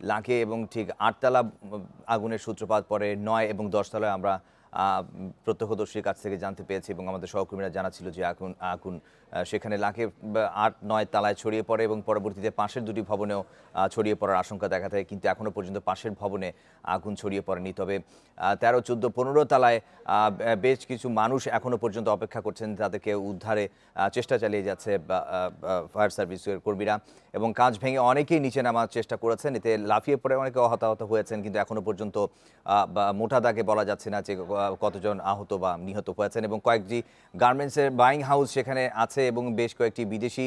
লাখে এবং ঠিক আটতলা আগুনের সূত্রপাত পরে নয় এবং দশতলায় আমরা প্রত্যক্ষদর্শীর কাছ থেকে জানতে পেরেছি এবং আমাদের সহকর্মীরা জানাচ্ছিল যে আগুন আগুন সেখানে লাখে আট, নয় তালায় ছড়িয়ে পড়ে এবং পরবর্তীতে পাশের দুটি ভবনেও ছড়িয়ে পড়ার আশঙ্কা দেখা দেয়। কিন্তু এখনও পর্যন্ত পাশের ভবনে আগুন ছড়িয়ে পড়েনি। তবে তেরো, চোদ্দ, পনেরো তালায় বেশ কিছু মানুষ এখনও পর্যন্ত অপেক্ষা করছেন তাদেরকে উদ্ধারে চেষ্টা চালিয়ে যাচ্ছে ফায়ার সার্ভিসের কর্মীরা। এবং কাজ ভেঙে অনেকেই নিচে নামার চেষ্টা করেছেন। এতে লাফিয়ে পড়ে অনেকে হতাহত হয়েছেন, কিন্তু এখনও পর্যন্ত মোটা দাগে বলা যাচ্ছে না যে কতজন আহত বা নিহত হয়েছেন। এবং কয়েকটি গার্মেন্টসের বাইং হাউস সেখানে আছে। এবং বেশ কয়েকটি বিদেশি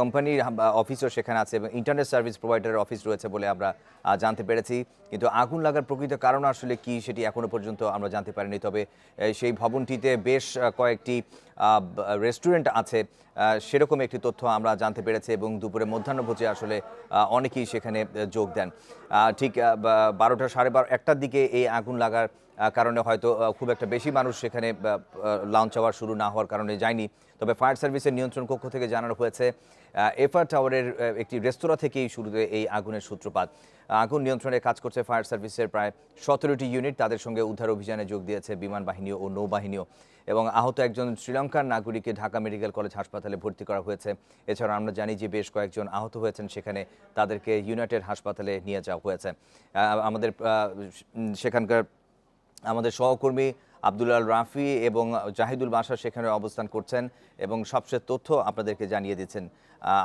কোম্পানির অফিসও সেখানে আছে এবং ইন্টারনেট সার্ভিস প্রোভাইডারের অফিস রয়েছে বলে আমরা জানতে পেরেছি। কিন্তু আগুন লাগার প্রকৃত কারণ আসলে কি সেটি এখনও পর্যন্ত আমরা জানতে পারিনি। তবে সেই ভবনটিতে বেশ কয়েকটি রেস্টুরেন্ট আছে সেরকম একটি তথ্য আমরা জানতে পেরেছি এবং দুপুরে মধ্যাহ্নভোজে আসলে অনেকেই সেখানে যোগ দেন। ঠিক বারোটা সাড়ে বারো, একটার দিকে এই আগুন লাগার কারণে হয়তো খুব একটা বেশি মানুষ সেখানে লঞ্চ হওয়ার শুরু না হওয়ার কারণে যায়নি। তবে ফায়ার সার্ভিসের নিয়ন্ত্রণ কক্ষ থেকে জানানো হয়েছে এফআর টাওয়ারের একটি রেস্তোরাঁ থেকেই শুরুতে এই আগুনের সূত্রপাত। আগুন নিয়ন্ত্রণে কাজ করছে ফায়ার সার্ভিসের প্রায় সতেরোটি ইউনিট, তাদের সঙ্গে উদ্ধার অভিযানে যোগ দিয়েছে বিমান বাহিনী ও নৌবাহিনীও। এবং আহত একজন শ্রীলঙ্কার নাগরিককে ঢাকা মেডিকেল কলেজ হাসপাতালে ভর্তি করা হয়েছে। এছাড়া আমরা জানি যে বেশ কয়েকজন আহত হয়েছেন, সেখানে তাদেরকে ইউনাইটেড হাসপাতালে নিয়ে যাওয়া হয়েছে। আমাদের সেখানকার আমাদের সহকর্মী আব্দুল্লাল রাফি এবং জাহিদুল বাসা সেখানে অবস্থান করছেন এবং সবচেয়ে তথ্য আপনাদেরকে জানিয়ে দিচ্ছেন।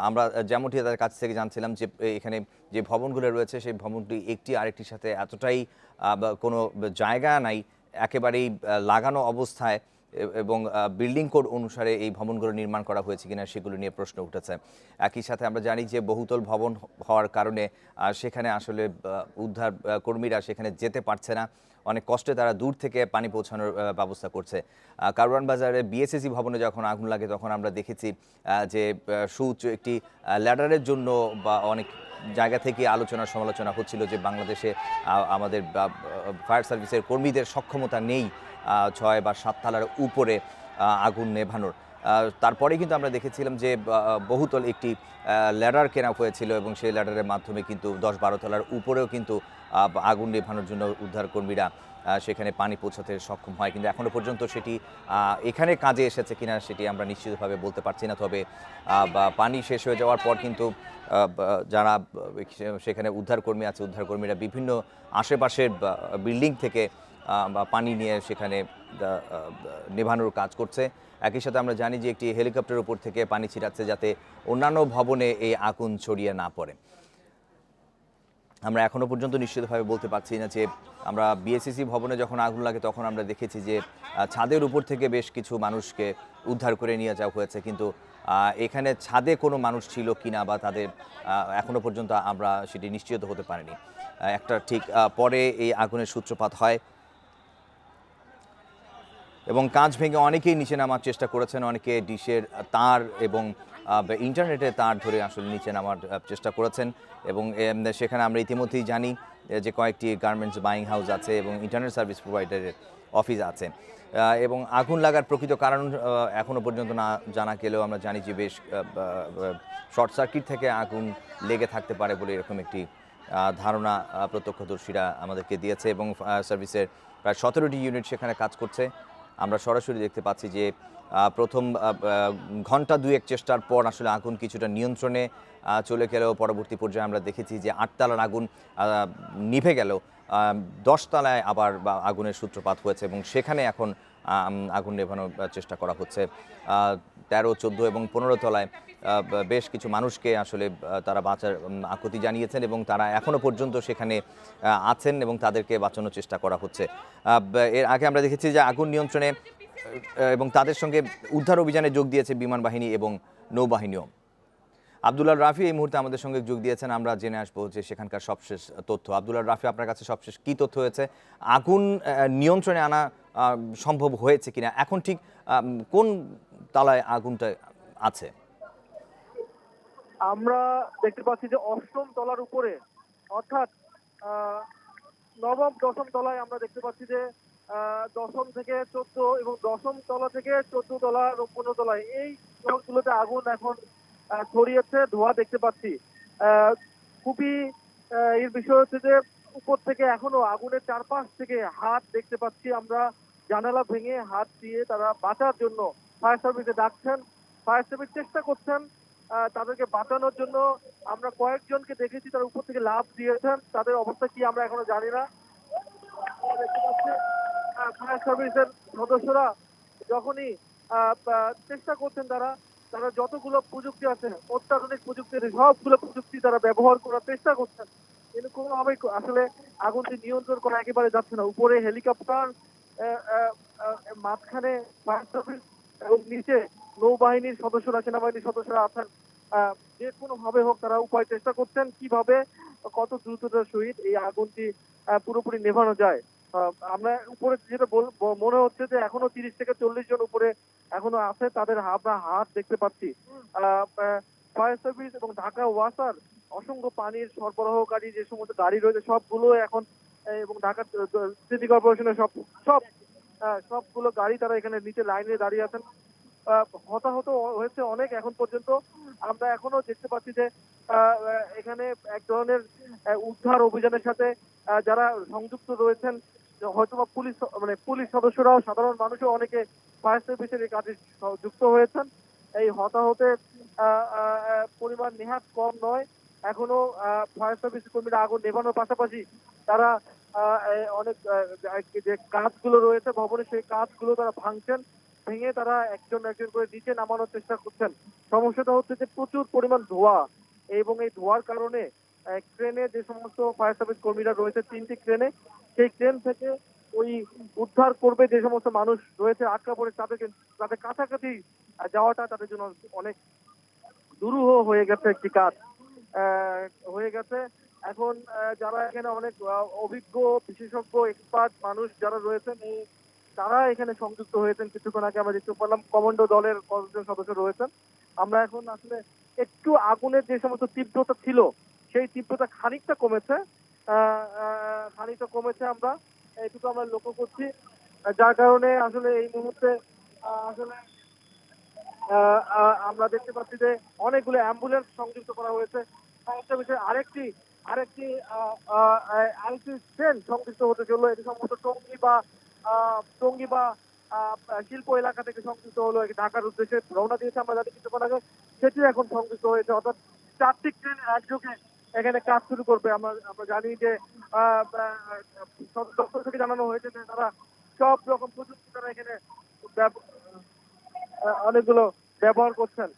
আমরা যেমনটি তাদের কাছ থেকে জানছিলাম যে এখানে যে ভবনগুলো রয়েছে, সেই ভবনটি একটি আরেকটির সাথে এতটাই কোনো জায়গা নাই, একেবারেই লাগানো অবস্থায় এবং বিল্ডিং কোড অনুসারে এই ভবনগুলো নির্মাণ করা হয়েছে কিনা সেগুলো নিয়ে প্রশ্ন উঠেছে। একই সাথে আমরা জানি যে বহুতল ভবন হওয়ার কারণে সেখানে আসলে উদ্ধার কর্মীরা সেখানে যেতে পারছে না। অনেক কষ্টে তারা দূর থেকে পানি পৌঁছানোর ব্যবস্থা করছে। কারওয়ান বাজারে বিএসএসি ভবনে যখন আগুন লাগে তখন আমরা দেখেছি যে সুউচ্চ একটি ল্যাডারের জন্য বা অনেক জায়গা থেকে আলোচনা সমালোচনা হচ্ছিল যে বাংলাদেশে আমাদের ফায়ার সার্ভিসের কর্মীদের সক্ষমতা নেই। ছয় বা সাত তলার উপরে আগুন নেভানোর। তারপরে কিন্তু আমরা দেখেছিলাম যে বহুতল একটি ল্যাডার কেনা হয়েছিল এবং সেই ল্যাডারের মাধ্যমে কিন্তু দশ বারো তলার উপরেও কিন্তু আগুন নেভানোর জন্য উদ্ধার কর্মীরা সেখানে পানি পৌঁছাতে সক্ষম হয়। কিন্তু এখনও পর্যন্ত সেটি এখানে কাজে এসেছে কিনা সেটি আমরা নিশ্চিতভাবে বলতে পারছি না। তবে পানি শেষ হয়ে যাওয়ার পর কিন্তু যারা সেখানে উদ্ধারকর্মী আছে, উদ্ধারকর্মীরা বিভিন্ন আশেপাশের বিল্ডিং থেকে বা পানি নিয়ে সেখানে নেভানোর কাজ করছে। একই সাথে আমরা জানি যে একটি হেলিকপ্টার উপর থেকে পানি ছিটাচ্ছে যাতে অন্যান্য ভবনে এই আগুন ছড়িয়ে না পড়ে। আমরা এখনও পর্যন্ত নিশ্চিতভাবে বলতে পারছি না যে আমরা বিএসসিসি ভবনে যখন আগুন লাগে তখন আমরা দেখেছি যে ছাদের উপর থেকে বেশ কিছু মানুষকে উদ্ধার করে নিয়ে যাওয়া হয়েছে। কিন্তু এখানে ছাদে কোনো মানুষ ছিল কিনা বা তাদের এখনও পর্যন্ত আমরা সেটি নিশ্চিত হতে পারিনি। একটা ঠিক পরে এই আগুনের সূত্রপাত হয়। এবং কাঁচ ভেঙে অনেকেই নিচে নামার চেষ্টা করেছেন অনেকে ডিশের তার এবং আহ, ইন্টারনেটের তার ধরে আসলে নিচে নামার চেষ্টা করেছেন এবং সেখানে আমরা ইতিমধ্যেই জানি যে কয়েকটি গার্মেন্টস বাইং হাউস আছে এবং ইন্টারনেট সার্ভিস প্রোভাইডারের অফিস আছে। এবং আগুন লাগার প্রকৃত কারণ এখনও পর্যন্ত না জানা গেলেও আমরা জানি যে বেশ শর্ট সার্কিট থেকে আগুন লেগে থাকতে পারে বলে এরকম একটি ধারণা প্রত্যক্ষদর্শীরা আমাদেরকে দিয়েছে এবং সার্ভিসের প্রায় সতেরোটি ইউনিট সেখানে কাজ করছে। আমরা সরাসরি দেখতে পাচ্ছি যে প্রথম ঘণ্টা দুয়েক চেষ্টার পর আসলে আগুন কিছুটা নিয়ন্ত্রণে চলে গেলেও পরবর্তী পর্যায়ে আমরা দেখেছি যে, আটতলার আগুন নিভে গেল। দশতলায় আবার আগুনের সূত্রপাত হয়েছে এবং সেখানে এখন আগুন নেভানোর চেষ্টা করা হচ্ছে। তেরো, চোদ্দ এবং পনেরো তলায় বেশ কিছু মানুষকে আসলে তারা বাঁচার আকুতি জানিয়েছেন এবং তারা এখনও পর্যন্ত সেখানে আছেন এবং তাদেরকে বাঁচানোর চেষ্টা করা হচ্ছে। এর আগে আমরা দেখেছি যে আগুন নিয়ন্ত্রণে এবং তাদের সঙ্গে উদ্ধার অভিযানে যোগ দিয়েছে বিমান বাহিনী এবং নৌবাহিনীও। আব্দুল্লাহ রাফি এই মুহূর্তে আমাদের সঙ্গে যোগ দিয়েছেন, আমরা জেনে আসব যে সেখানকার সবশেষ তথ্য। আব্দুল্লাহ রাফি, আপনার কাছে সবশেষ কি তথ্য হয়েছে? আগুন নিয়ন্ত্রণে আনা সম্ভব হয়েছে কিনা? এখন ঠিক কোন তালায় আগুনটা আছে। আমরা দেখতে পাচ্ছি যে অষ্টম তলার উপরে, অর্থাৎ নবম, দশম তলায় আমরা দেখতে পাচ্ছি যে দশম থেকে চোদ্দ এবং দশম তলা থেকে চোদ্দ তলা পনেরো তলায় এই ফ্লোরগুলোতে আগুন এখন ছড়িয়েছে, ধোঁয়া দেখতে পাচ্ছি। খুবই এর বিষয় হচ্ছে যে, উপর থেকে এখনও আগুনের চারপাশ থেকে হাত দেখতে পাচ্ছি আমরা। জানালা ভেঙে হাত দিয়ে তারা বাঁচার জন্য ফায়ার সার্ভিসে ডাকছেন, ফায়ার সার্ভিস চেষ্টা করছেন তাদেরকে বাঁচানোর জন্য। আমরা কয়েকজনকে দেখেছি, তারা উপর থেকে লাভ দিয়েছেন। তাদের অবস্থা কি আমরা এখনও জানি না। ফায়ার সার্ভিসের সদস্যরা যখনই চেষ্টা করছেন তারা তারা যতগুলো প্রযুক্তি আছে, অত্যাধুনিক প্রযুক্তি সবগুলো প্রযুক্তি তারা ব্যবহার করার চেষ্টা করছেন। কিন্তু কোনোভাবেই আসলে আগুনটি নিয়ন্ত্রণ করা একেবারে যাচ্ছে না। উপরে হেলিকপ্টার মাঝখানে ফায়ার সার্ভিস এবং নিচে নৌবাহিনীর সদস্যরা, সেনাবাহিনীর সদস্যরা আছেন যে কোনো ভাবে হোক তারা উপায় চেষ্টা করছেন কীভাবে কত দ্রুততার সহিত এই আগুনটি পুরোপুরি নেভানো যায়। আমরা উপরে যেটা মনে হচ্ছে যে এখনও তিরিশ থেকে চল্লিশ জন উপরে এখনও আছে, তাদের আমরা হাত দেখতে পাচ্ছি। ফায়ার সার্ভিস এবং ঢাকা ওয়াসার অসংখ্য পানির সরবরাহকারী যে সমস্ত গাড়ি রয়েছে সবগুলো এখন এবং ঢাকা সিটি কর্পোরেশনের সব সব সবগুলো গাড়ি তারা এখানে নিচে লাইনে দাঁড়িয়ে আছেন। হতাহত হয়েছে অনেক এখন পর্যন্ত। আমরা এখনও দেখতে পাচ্ছি যে এখানে এক ধরনের উদ্ধার অভিযানের সাথে যারা সংযুক্ত রয়েছেন, হয়তোবা পুলিশ মানে পুলিশ সদস্যরাও, সাধারণ মানুষও অনেকে ফায়ার সার্ভিসের এই কাজে যুক্ত হয়েছেন। এই হতাহতের পরিমাণ নেহাত কম নয়। এখনও ফায়ার সার্ভিস কর্মীরা আগুন নেভানোর পাশাপাশি তারা অনেক যে কাজগুলো রয়েছে ভবনে, সেই কাজগুলো তারা ভাঙছেন, ভেঙে তারা একজন একজন করে নিচে নামানোর চেষ্টা করছেন। সমস্যাটা হচ্ছে যে প্রচুর পরিমাণ ধোঁয়া, এবং এই ধোঁয়ার কারণে ক্রেনে যে সমস্ত ফায়ার সার্ভিস কর্মীরা রয়েছে, তিনটি ক্রেনে, সেই ক্রেন থেকে ওই উদ্ধার করবে যে সমস্ত মানুষ রয়েছে আটকা পড়ে তাদেরকে তাদের কাছাকাছি যাওয়াটা তাদের জন্য অনেক দুরূহ হয়ে গেছে একটি কাজ। হয়ে গেছে এখন যারা এখানে অনেক অভিজ্ঞ, বিশেষজ্ঞ এক্সপার্ট মানুষ যারা রয়েছেন, এই তারা এখানে সংযুক্ত হয়েছেন। কিছুক্ষণ আগে আমরা দেখতে পেলাম কমান্ডো দলের কতজন সদস্য রয়েছেন। আমরা এখন আসলে একটু আগুনের যে সমস্ত তীব্রতা ছিল, সেই তীব্রতা খানিকটা কমেছে। খানিকটা কমেছে আমরা। এটুকু আমরা লক্ষ্য করছি। যার কারণে আসলে এই মুহূর্তে আসলে আমরা দেখতে পাচ্ছি যে অনেকগুলো অ্যাম্বুলেন্স সংযুক্ত করা হয়েছে। আরেকটি আরেকটি আরেকটি ট্রেন সংযুক্ত হতে চলল। এটি সম্ভবত টঙ্গি বা টঙ্গি বা শিল্প এলাকা থেকে সংযুক্ত হলো। ঢাকার উদ্দেশ্যে রওনা দিয়েছে। আমরা জানি কিছুক্ষণ আগে সেটি এখন সংযুক্ত হয়েছে। অর্থাৎ চারটি ট্রেন একযোগে এখানে কাজ শুরু করবে। আমরা আমরা জানি যে দপ্তর থেকে জানানো হয়েছে যে তারা সব রকম প্রযুক্তি তারা এখানে অনেকগুলো ব্যবহার করছেন।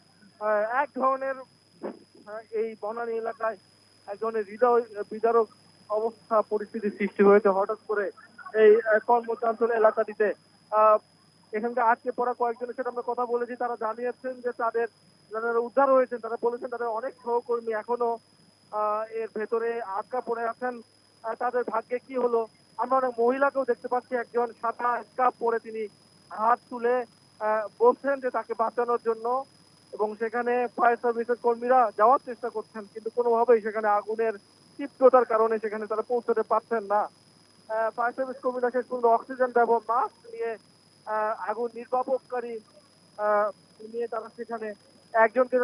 এক ধরনের এই বনানী এলাকায় এক ধরনের হৃদয়, বিদারক অবস্থা পরিস্থিতি সৃষ্টি হয়েছে হঠাৎ করে এই কর্মচাঞ্চল এলাকাটিতে। এখানকার আজকে পড়া কয়েকজনের সাথে আমরা কথা বলেছি। তারা জানিয়েছেন যে তাদের যারা উদ্ধার হয়েছেন, তারা বলেছেন তাদের অনেক সহকর্মী এখনও এর ভেতরে আটকা পড়ে আছেন। তাদের ভাগ্যে কি হলো? আমরা অনেক মহিলাকেও দেখতে পাচ্ছি। একজন সাদা স্কার্ফ পরে তিনি হাত তুলে বলছেন যে তাকে বাঁচানোর জন্য এবং সেখানে ফায়ার সার্ভিসের কর্মীরা যাওয়ার চেষ্টা করছেন, কিন্তু কোনোভাবেই সেখানে আগুনের তীব্রতার কারণে সেখানে তারা পৌঁছতে পারছেন না। ফায়ার সার্ভিস কর্মীরা শেষ পর্যন্ত অক্সিজেন ব্যবহার মাস্ক নিয়ে আগুন নির্বাপককারী নিয়ে তারা সেখানে একজনকে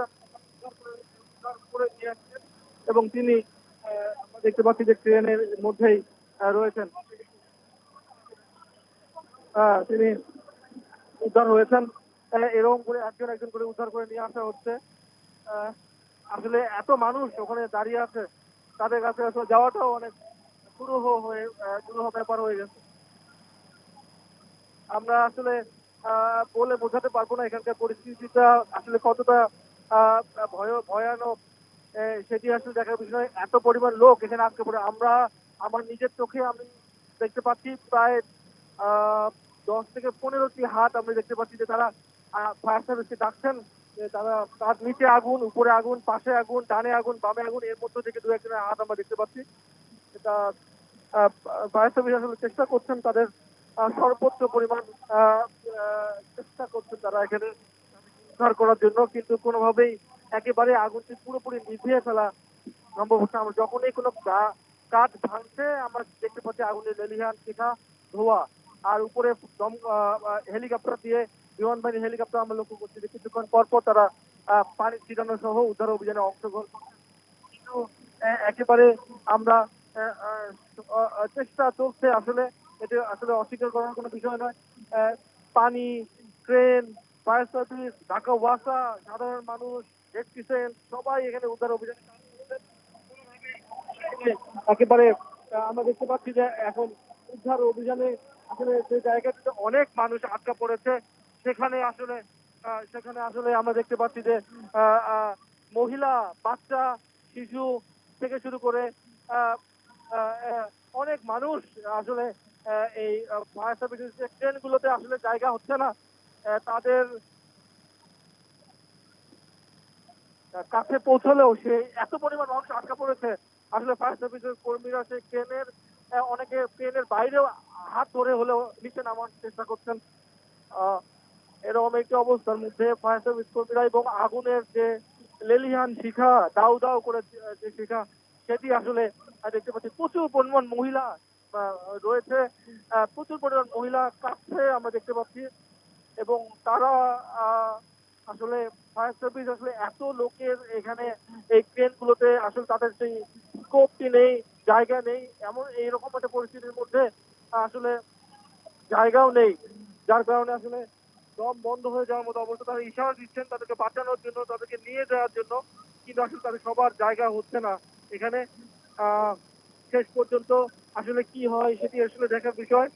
করে আসছেন এবং তিনি দেখতে পাচ্ছি যে ট্রেনের মধ্যেই রয়েছেন। তিনি উদ্ধার হয়েছেন। এরকম করে একজন একজন করে উদ্ধার করে নিয়ে আসা হচ্ছে। আসলে এত মানুষ ওখানে দাঁড়িয়ে আছে, তাদের কাছে যাওয়াটাও অনেক দুরূহ হয়ে দুরূহ ব্যাপার হয়ে গেছে। আমরা আসলে বলে বোঝাতে পারব না এখানকার পরিস্থিতিটা, আসলে কতটা ভয়ানক সেটি আসলে দেখার বিষয় এত পরিমাণ লোক এখানে আজকে পড়ে। আমরা, আমার নিজের চোখে আমি দেখতে পাচ্ছি প্রায় দশ থেকে পনেরোটি হাত আমরা দেখতে পাচ্ছি যে তারা ফায়ার সার্ভিসকে ডাকছেন তারা তার নিচে আগুন, উপরে আগুন, পাশে আগুন, ডানে আগুন, বামে আগুন, এর মধ্যে থেকে দু একজনের হাত আমরা দেখতে পাচ্ছি এটা ফায়ার সার্ভিস আসলে চেষ্টা করছেন তাদের সর্বোচ্চ পরিমাণ চেষ্টা করছেন তারা এখানে উদ্ধার করার জন্য কিন্তু কোনোভাবেই একেবারে আগুনটি পুরোপুরি নিভিয়ে ফেলা সম্ভব হচ্ছে। আমরা যখনই কোনো কাঠ ভাঙছে, আমরা দেখতে পাচ্ছি আগুনের লেলিহান, শিখা, ধোয়া, আর উপরে হেলিকপ্টার দিয়ে বিমান বাহিনী হেলিকপ্টার আমরা লক্ষ্য করছি যে কিছুক্ষণ পর পর তারা পানি ছিটানো সহ উদ্ধার অভিযানে অংশগ্রহণ কিন্তু একেবারে আমরা চেষ্টা চলছে আসলে এটা আসলে অস্বীকার করার কোনো বিষয় নয়। পানি, ট্রেন, ফায়ার সার্ভিস, ঢাকা ওয়াসা, সাধারণ মানুষ ইলেকট্রিশিয়ান সবাই এখানে উদ্ধার অভিযানে একেবারে আমরা দেখতে পাচ্ছি যে এখন উদ্ধার অভিযানে আসলে যে জায়গাটিতে অনেক মানুষ আটকা পড়েছে সেখানে আসলে সেখানে আসলে আমরা দেখতে পাচ্ছি যে মহিলা বাচ্চা শিশু থেকে শুরু করে অনেক মানুষ আসলে এই ফায়ার সার্ভিসের যে ট্রেনগুলোতে আসলে জায়গা হচ্ছে না। তাদের কাছে পৌঁছলেও সে এত পরিমাণ মানুষ আটকা পড়েছে। আসলে ফায়ার সার্ভিসের কর্মীরা সেই ট্রেনের অনেকে ট্রেনের বাইরেও হাত ধরে হলেও নিচে নামার চেষ্টা করছেন। আহ, এরকম একটি অবস্থার মধ্যে ফায়ার সার্ভিস কর্মীরা এবং আগুনের যে লেলিহান শিখা, দাউ দাউ করে যে- শিখা, সেটি আসলে দেখতে পাচ্ছি। প্রচুর পরিমাণ মহিলা রয়েছে। প্রচুর পরিমাণ মহিলা কাছে আমরা দেখতে পাচ্ছি। এবং তারা আসলে ফায়ার সার্ভিস আসলে এত লোকের এখানে এই ট্রেনগুলোতে আসলে তাদের সেই স্কোপটি নেই, জায়গা নেই। এমন এইরকম একটা পরিস্থিতির মধ্যে আসলে জায়গাও নেই। যার কারণে আসলে দম বন্ধ হয়ে যাওয়ার মতো অবস্থা। তারা ইশারা দিচ্ছেন তাদেরকে বাঁচানোর জন্য, তাদেরকে নিয়ে যাওয়ার জন্য। কিন্তু আসলে তাদের সবার জায়গা হচ্ছে না। এখানে শেষ পর্যন্ত আসলে কি হয় সেটি আসলে দেখার বিষয়।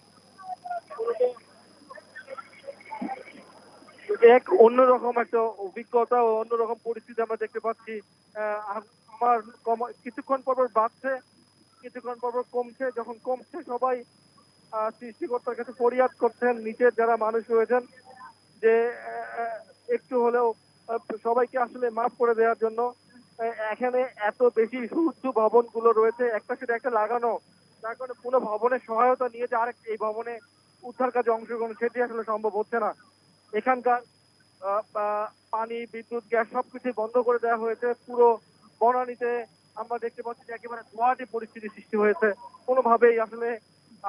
এক অন্যরকম একটা অভিজ্ঞতা ও অন্যরকম পরিস্থিতি আমরা দেখতে পাচ্ছি। আমার কিছুক্ষণ পর বাড়ছে, কিছুক্ষণ পর কমছে। যখন কমছে, সবাই সৃষ্টিকর্তার কাছে ফরিয়াদ করছেন, নিচের যারা মানুষ রয়েছেন যে একটু হলেও সবাইকে আসলে মাফ করে দেওয়ার জন্য এখানে এত বেশি উঁচু ভবনগুলো রয়েছে, একটা সেটা একটা লাগানো যার কারণে কোনো ভবনের সহায়তা নিয়ে যে আরেক এই ভবনে উদ্ধার কাজে অংশগ্রহণ, সেটি আসলে সম্ভব হচ্ছে না। এখানকার পানি, বিদ্যুৎ, গ্যাস সবকিছু বন্ধ করে দেওয়া হয়েছে, পুরো বনানীতে আমরা দেখতে পাচ্ছি যে একেবারে ধোয়াটি পরিস্থিতি সৃষ্টি হয়েছে। কোনোভাবেই আসলে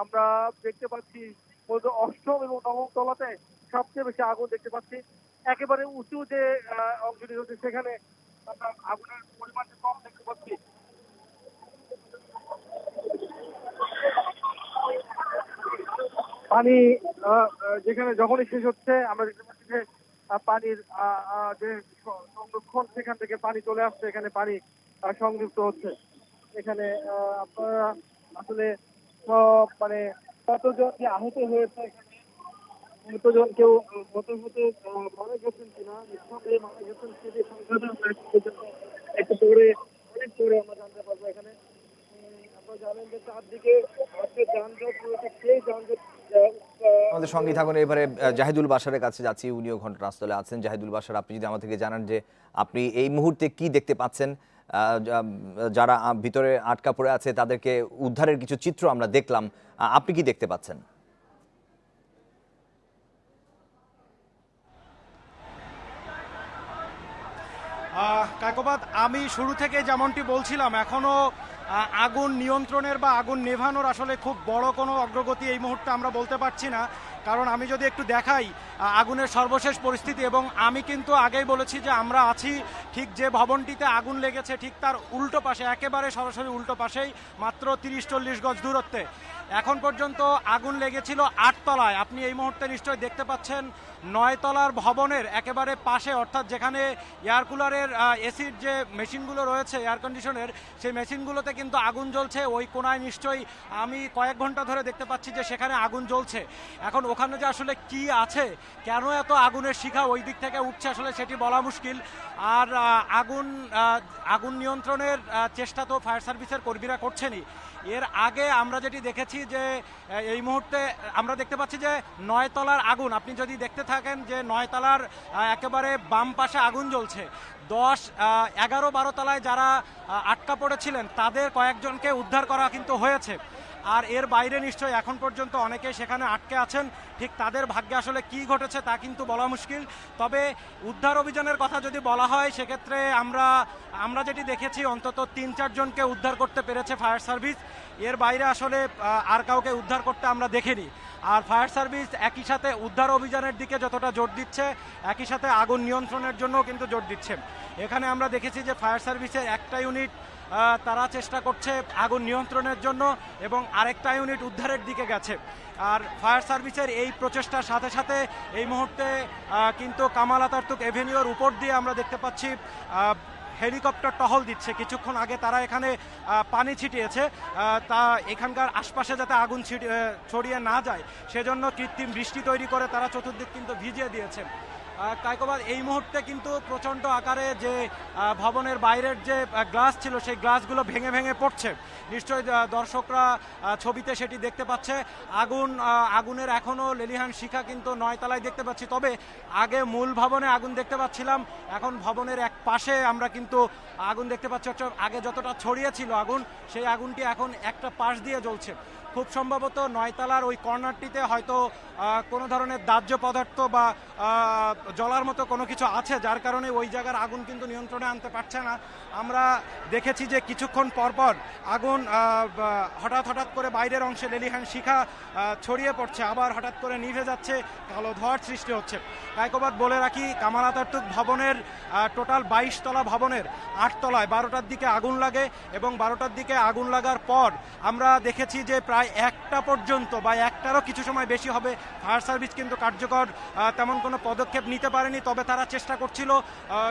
আমরা দেখতে পাচ্ছি অষ্টম এবং নবম তলাতে সবচেয়ে বেশি আগুন দেখতে পাচ্ছি। একেবারে উঁচু যে অংশটি রয়েছে, সেখানে আগুনের পরিমাণটা কম দেখতে পাচ্ছি। পানি যেখানে যখনই শেষ হচ্ছে, আমরা দেখতে পাচ্ছি যে পানির যে সংরক্ষণ, সেখান থেকে পানি চলে আসছে, এখানে পানি সংযুক্ত হচ্ছে। এখানে আপনারা আসলে মানে কতজন যে আহত হয়েছে কতজন কেউ মারা গেছেন কিনা, নিঃসন্দেহে মারা গেছেন সংখ্যাটা আমরা একটু পরে অনেক পরে আমরা জানতে পারব এখানে। আপনারা জানেন যে চারদিকে আজকে যানজট রয়েছে, সেই যানজট আমাদের সঙ্গে থাকুন এবারে জাহিদুল বাসারের কাছে যাচ্ছি, উনিও ঘটনাস্থলে আছেন। জাহিদুল বাসার আপনি যদি আমাদেরকে জানান যে আপনি এই মুহূর্তে কি দেখতে পাচ্ছেন যারা ভিতরে আটকা পড়ে আছে, তাদেরকে উদ্ধারের কিছু চিত্র আমরা দেখলাম আপনি কি দেখতে পাচ্ছেন? কাকবাদ আমি শুরু থেকে যেমনটি বলছিলাম এখনও আহ, আগুন নিয়ন্ত্রণের বা আগুন নেভানোর আসলে খুব বড় কোনো অগ্রগতি এই মুহূর্তে আমরা বলতে পারছি না। কারণ আমি যদি একটু দেখাই আগুনের সর্বশেষ পরিস্থিতি এবং আমি কিন্তু আগেই বলেছি যে আমরা আছি ঠিক যে ভবনটিতে আগুন লেগেছে ঠিক তার উল্টো পাশে একেবারে সরাসরি উল্টো পাশেই মাত্র তিরিশ চল্লিশ গজ দূরত্বে। এখন পর্যন্ত আগুন লেগেছিল আটতলায়। আপনি এই মুহূর্তে নিশ্চয়ই দেখতে পাচ্ছেন নয়তলার ভবনের একেবারে পাশে, অর্থাৎ যেখানে এয়ার কুলারের এসির যে মেশিনগুলো রয়েছে এয়ার কন্ডিশনের সেই মেশিনগুলোতে কিন্তু আগুন জ্বলছে। ওই কোনায় নিশ্চয়ই আমি কয়েক ঘণ্টা ধরে দেখতে পাচ্ছি যে সেখানে আগুন জ্বলছে। এখন ওখানে যে আসলে কি আছে, কেন এত আগুনের শিখা ওই দিক থেকে উঠছে আসলে সেটি বলা মুশকিল। আর আগুন আগুন নিয়ন্ত্রণের চেষ্টা তো ফায়ার সার্ভিসের কর্মীরা করছেনই। এর আগে আমরা যেটি দেখেছি যে এই মুহূর্তে আমরা দেখতে পাচ্ছি যে, নয়তলার আগুন, আপনি যদি দেখতে থাকেন যে নয়তলার একেবারে বাম পাশে আগুন জ্বলছে, দশ এগারো, বারো তলায় যারা আটকা পড়েছিলেন, তাদের কয়েকজনকে উদ্ধার করা কিন্তু হয়েছে। আর এর বাইরে নিশ্চয়ই এখন পর্যন্ত অনেকে সেখানে আটকে আছেন। ঠিক তাদের ভাগ্যে আসলে কি ঘটেছে তা কিন্তু বলা মুশকিল। তবে উদ্ধার অভিযানের কথা যদি বলা হয়, সেক্ষেত্রে আমরা আমরা যেটি দেখেছি, অন্তত তিন চারজনকে উদ্ধার করতে পেরেছে ফায়ার সার্ভিস। এর বাইরে আসলে আর কাউকে উদ্ধার করতে আমরা দেখিনি। আর ফায়ার সার্ভিস একই সাথে উদ্ধার অভিযানের দিকে যতটা জোর দিচ্ছে, একই সাথে আগুন নিয়ন্ত্রণের জন্যও কিন্তু জোর দিচ্ছে। এখানে আমরা দেখেছি যে ফায়ার সার্ভিসের একটা ইউনিট তারা চেষ্টা করছে আগুন নিয়ন্ত্রণের জন্য এবং আরেকটা ইউনিট উদ্ধারের দিকে গেছে। আর ফায়ার সার্ভিসের এই প্রচেষ্টার সাথে সাথে এই মুহূর্তে কিন্তু কামাল আতার্তুক এভিনিউর উপর দিয়ে আমরা দেখতে পাচ্ছি হেলিকপ্টার টহল দিচ্ছে। কিছুক্ষণ আগে তারা এখানে পানি ছিটিয়েছে তা এখানকার আশপাশে যাতে আগুন ছড়িয়ে না যায়, সেজন্য কৃত্রিম বৃষ্টি তৈরি করে তারা চতুর্দিক কিন্তু ভিজিয়ে দিয়েছে। কায়কোবাদ এই মুহূর্তে কিন্তু প্রচণ্ড আকারে যে ভবনের বাইরের যে গ্লাস ছিল, সেই গ্লাসগুলো ভেঙে ভেঙে পড়ছে। নিশ্চয়ই দর্শকরা ছবিতে সেটি দেখতে পাচ্ছে। আগুন আগুনের এখনও লেলিহান শিখা কিন্তু নয়তলায় দেখতে পাচ্ছি। তবে আগে মূল ভবনে আগুন দেখতে পাচ্ছিলাম। এখন ভবনের এক পাশে আমরা কিন্তু আগুন দেখতে পাচ্ছি। আগে যতটা ছড়িয়েছিল আগুন, সেই আগুনটি এখন একটা পাশ দিয়ে জ্বলছে। খুব সম্ভবত নয়তলার ওই কর্নারটিতে হয়তো কোনো ধরনের দাহ্য পদার্থ বা জলার মতো কোনো কিছু আছে, যার কারণে ওই জায়গার আগুন কিন্তু নিয়ন্ত্রণে আনতে পারছে না। আমরা দেখেছি যে কিছুক্ষণ পরপর আগুন হঠাৎ হঠাৎ করে বাইরের অংশে লেলিহান শিখা ছড়িয়ে পড়ছে। আবার হঠাৎ করে নিভে যাচ্ছে, কালো ধোয়ার সৃষ্টি হচ্ছে। কায়কোবাদ বলে রাখি, কামাল আতার্তুক ভবনের টোটাল বাইশ তলা ভবনের আট তলায় বারোটার দিকে আগুন লাগে এবং বারোটার দিকে আগুন লাগার পর আমরা দেখেছি যে প্রায় একটা পর্যন্ত বা একটারও কিছু সময় বেশি হবে। ফায়ার সার্ভিস কিন্তু কার্যকর তেমন কোনো পদক্ষেপ নিতে পারেনি, তবে তারা চেষ্টা করছিল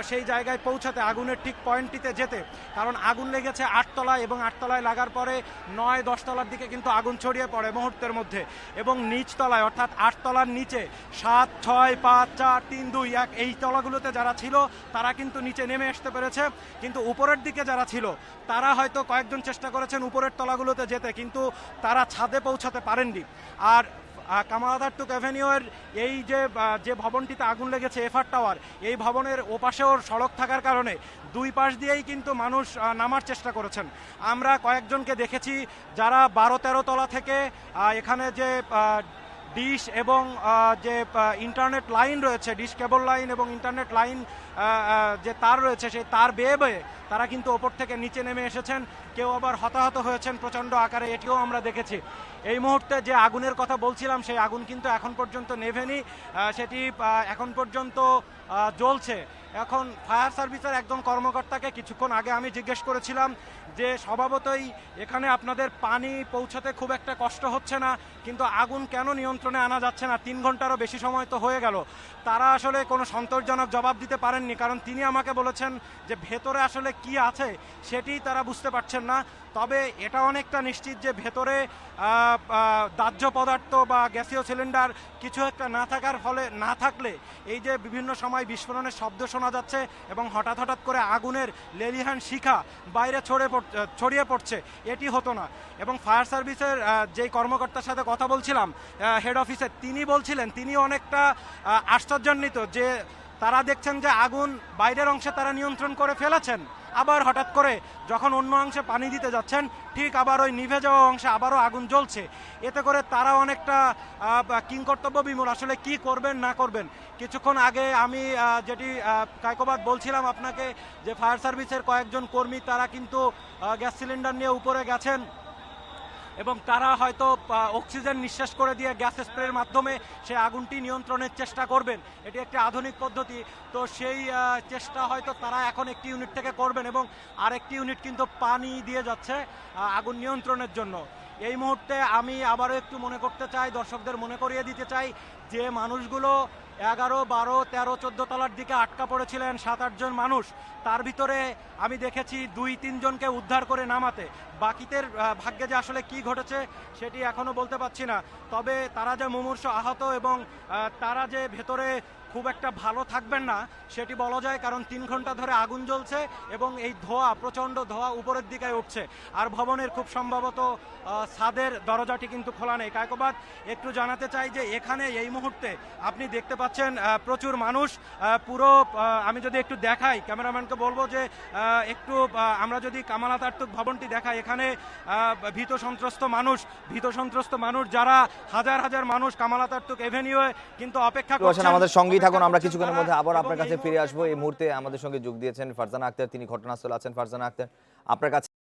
সেই জায়গায় পৌঁছাতে। আগুনের ঠিক পয়েন্টটিতে যেতে। কারণ আগুন লেগেছে আটতলায় এবং আটতলায় লাগার পরে নয়, দশতলার দিকে কিন্তু আগুন ছড়িয়ে পড়ে মুহূর্তের মধ্যে। এবং নিচতলায়, অর্থাৎ আটতলার নিচে, সাত, ছয়, পাঁচ, চার, তিন, দুই, এক, এই তলাগুলোতে যারা ছিল, তারা কিন্তু নিচে নেমে আসতে পেরেছে। কিন্তু উপরের দিকে যারা ছিল, তারা হয়তো কয়েকজন চেষ্টা করেছেন উপরের তলাগুলোতে যেতে, কিন্তু তারা ছাদে পৌঁছাতে পারেননি। আর আহ, কামালাদার্তুক অ্যাভিনিউয়ের এই যে যে ভবনটিতে আগুন লেগেছে এফআর টাওয়ার এই ভবনের ওপাশেও সড়ক থাকার কারণে দুই পাশ দিয়েই কিন্তু মানুষ নামার চেষ্টা করেছেন। আমরা কয়েকজনকে দেখেছি যারা বারো তেরো তলা থেকে এখানে যে ডিশ এবং যে ইন্টারনেট লাইন রয়েছে ডিশ কেবল লাইন এবং ইন্টারনেট লাইন যে তার রয়েছে, সেই তার বেয়ে বেয়ে তারা কিন্তু ওপর থেকে নিচে নেমে এসেছেন। কেউ আবার হতাহত হয়েছেন প্রচণ্ড আকারে, এটিও আমরা দেখেছি। এই মুহূর্তে যে আগুনের কথা বলছিলাম, সেই আগুন কিন্তু এখন পর্যন্ত নেভেনি। সেটি এখন পর্যন্ত জ্বলছে। এখন ফায়ার সার্ভিসের একজন কর্মকর্তাকে কিছুক্ষণ আগে আমি জিজ্ঞেস করেছিলাম যে, স্বভাবতই এখানে আপনাদের পানি পৌঁছাতে খুব একটা কষ্ট হচ্ছে না, কিন্তু আগুন কেন নিয়ন্ত্রণে আনা যাচ্ছে না? তিন ঘন্টারও বেশি সময় তো হয়ে গেল। তারা আসলে কোনো সন্তোষজনক জবাব দিতে পারেননি, কারণ তিনি আমাকে বলেছেন যে, ভেতরে আসলে কি আছে সেটি তারা বুঝতে পারছেন না। তবে এটা অনেকটা নিশ্চিত যে ভেতরে দাহ্য পদার্থ বা গ্যাসীয় সিলিন্ডার কিছু একটা না থাকার ফলে, না থাকলে এই যে বিভিন্ন সময় বিস্ফোরণের শব্দ শোনা যাচ্ছে এবং হঠাৎ হঠাৎ করে আগুনের লেলিহান শিখা বাইরে ছড়ে ছড়িয়ে পড়ছে, এটি হতো না। এবং ফায়ার সার্ভিসের যেই কর্মকর্তার সাথে কথা বলছিলাম হেড অফিসে তিনি বলছিলেন, তিনি অনেকটা আশ্চর্যান্বিত যে তারা দেখছেন যে আগুন বাইরের অংশে তারা নিয়ন্ত্রণ করে ফেলেছেন। আবার হঠাৎ করে যখন অন্য অংশে পানি দিতে যাচ্ছেন, ঠিক আবার ওই নিভে যাওয়া অংশে আবারও আগুন জ্বলছে। এতে করে তারা অনেকটা কিংকর্তব্য বিমূল আসলে কি করবেন, না করবেন? কিছুক্ষণ আগে আমি যেটি কায়কোবাদ বলছিলাম আপনাকে, যে ফায়ার সার্ভিসের কয়েকজন কর্মী, তারা কিন্তু গ্যাস সিলিন্ডার নিয়ে উপরে গেছেন। এবং তারা হয়তো অক্সিজেন নিঃশ্বাস করে দিয়ে গ্যাস স্প্রের মাধ্যমে সে আগুনটি নিয়ন্ত্রণের চেষ্টা করবেন। এটি একটি আধুনিক পদ্ধতি। তো সেই চেষ্টা হয়তো তারা এখন একটি ইউনিট থেকে করবেন এবং আরেকটি ইউনিট কিন্তু পানি দিয়ে যাচ্ছে আগুন নিয়ন্ত্রণের জন্য। এই মুহূর্তে আমি আবারও একটু মনে করতে চাই, দর্শকদের মনে করিয়ে দিতে চাই যে মানুষগুলো এগারো, বারো, তেরো, চোদ্দ তলার দিকে আটকা পড়েছিলেন সাত আটজন মানুষ, তার ভিতরে আমি দেখেছি দুই তিনজনকে উদ্ধার করে নামাতে। বাকিদের ভাগ্যে যে আসলে কি ঘটেছে সেটি এখনও বলতে পারছি না। তবে তারা যে মুমূর্ষ আহত এবং তারা যে ভেতরে খুব একটা ভালো থাকবেন না, সেটি বলা যায় কারণ তিন ঘণ্টা ধরে আগুন জ্বলছে এবং এই ধোঁয়া, প্রচণ্ড ধোঁয়া উপরের দিকে উঠছে। আর ভবনের খুব সম্ভবত ছাদের দরজাটি কিন্তু খোলা নেই। কায়কোবাদ, একটু জানাতে চাই যে এখানে এই মুহূর্তে আপনি দেখতে পাচ্ছেন প্রচুর মানুষ পুরো আমি যদি একটু দেখাই ক্যামেরাম্যানকে বলব যে একটু আমরা যদি কামালা তার্তুক ভবনটি দেখাই এখানে ভীত সন্ত্রস্ত মানুষ ভীত সন্ত্রস্ত মানুষ যারা হাজার হাজার মানুষ কামালা তার্তুক এভিনিউয়ে কিন্তু অপেক্ষা করছেন। আমাদের সঙ্গেই থাকুন আমরা কিছুক্ষণের মধ্যে আবার আপনার কাছে ফিরে আসব। এই মুহূর্তে আমাদের সঙ্গে যোগ দিয়েছেন ফারজানা আক্তার তিনি ঘটনাস্থলে আছেন। ফারজানা আক্তার আপনার কাছে